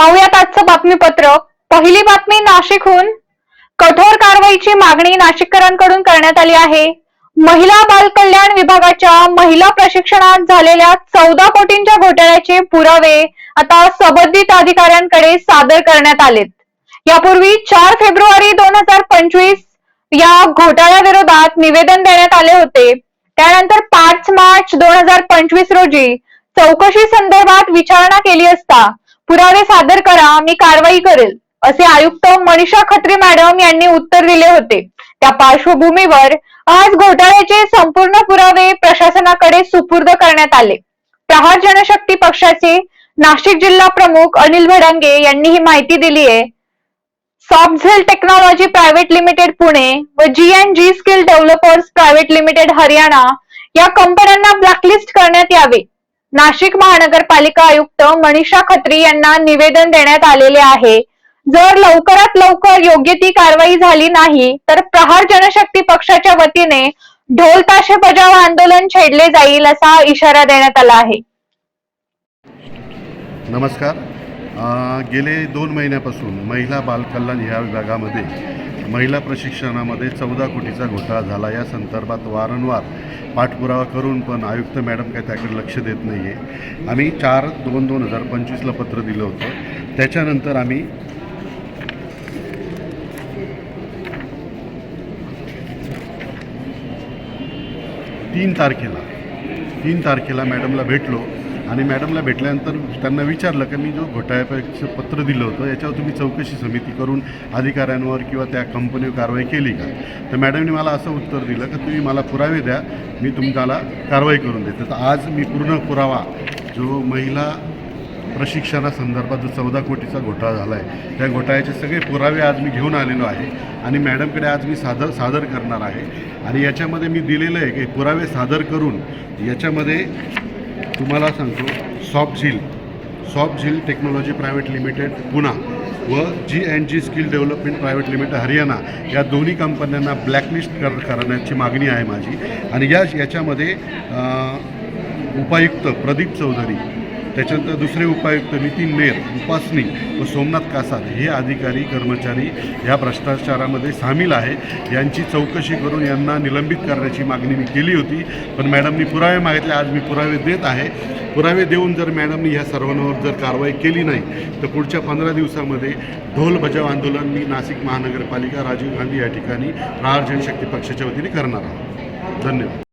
पाहुयात आजचं बातमीपत्र. पहिली बातमी नाशिकहून. कठोर कारवाईची मागणी नाशिककरांकडून करण्यात आली आहे. महिला बाल कल्याण विभागाच्या महिला प्रशिक्षणात झालेल्या चौदा कोटींच्या घोटाळ्याचे पुरावे आता संबंधित अधिकाऱ्यांकडे सादर करण्यात आलेत. यापूर्वी चार फेब्रुवारी दोन हजार पंचवीस या घोटाळ्याविरोधात निवेदन देण्यात आले होते. त्यानंतर पाच मार्च दोन हजार पंचवीस रोजी चौकशी संदर्भात विचारणा केली असता पुरावे सादर करा मी कारवाई करेल असे आयुक्त मनीषा खत्री मॅडम यांनी उत्तर दिले होते. त्या पार्श्वभूमीवर आज घोटाळ्याचे संपूर्ण पुरावे प्रशासनाकडे सुपूर्द करण्यात आले. प्रहार जनशक्ती पक्षाचे नाशिक जिल्हा प्रमुख अनिल भडांगे यांनी ही माहिती दिली आहे. Softzel technology private limited Pune व G and G skill developers private limited Haryana या कंपन्यांना ब्लॅकलिस्ट करण्यात यावे. नाशिक महानगरपालिका आयुक्त मनीषा खत्री यांना निवेदन देण्यात आलेले आहे. जर लवकरात लवकर योग्य ती कारवाई झाली नाही तर प्रहार जनशक्ती पक्षाच्या वतीने ढोल ताशे बजाव आंदोलन छेडले जाईल असा इशारा देण्यात आला आहे. नमस्कार. गेले दोन महिन्यापासून महिला बालकल्याण या विभागामध्ये महिला प्रशिक्षणामध्ये चौदा कोटीचा घोटाळा झाला. या संदर्भात वारंवार पाठपुरावा करून पण आयुक्त मॅडम काय त्याकडे लक्ष देत नाही आहे आम्ही चार दोन दोन हजार पंचवीसला पत्र दिलं होतं. त्याच्यानंतर आम्ही तीन तारखेला तीन तारखेला मॅडमला भेटलो. आणि मॅडमला भेटल्यानंतर त्यांना विचारलं की मी जो घोटाळ्यापेक्षा पत्र दिलं होतं याच्यावर तुम्ही चौकशी समिती करून अधिकाऱ्यांवर किंवा त्या कंपनीवर कारवाई केली का? तर मॅडमने मला असं उत्तर दिलं की तुम्ही मला पुरावे द्या मी तुम्हाला कारवाई करून देते. तर आज मी पूर्ण पुरावा जो महिला प्रशिक्षणासंदर्भात जो चौदा कोटीचा घोटाळा झाला आहे त्या घोटाळ्याचे सगळे पुरावे आज मी घेऊन आलेलो आहे आणि मॅडमकडे आज मी सादर सादर करणार आहे. आणि याच्यामध्ये मी दिलेलं आहे की पुरावे सादर करून याच्यामध्ये तुम्हाला सांगतो सॉफ्ट झील सॉफ्ट झील टेक्नॉलॉजी प्रायव्हेट लिमिटेड पुणा व G and G skill development private limited Haryana या दोन्ही कंपन्यांना ब्लॅकलिस्ट कर करण्याची मागणी आहे माझी. आणि या याच्यामध्ये उपायुक्त प्रदीप चौधरी त्याच्यानंतर दुसरे उपायुक्त नितीन मेर उपासनी व सोमनाथ कासार हे अधिकारी कर्मचारी ह्या भ्रष्टाचारामध्ये सामील आहे. यांची चौकशी करून यांना निलंबित करण्याची मागणी मी केली होती. पण मॅडमनी पुरावे मागितले. आज मी पुरावे देत आहे. पुरावे देऊन जर मॅडमनी ह्या सर्वांवर जर कारवाई केली नाही तर पुढच्या पंधरा दिवसामध्ये ढोल बजाव आंदोलन मी नाशिक महानगरपालिका राजीव गांधी या ठिकाणी प्रहार जनशक्ती पक्षाच्या वतीने करणार आहोत. धन्यवाद.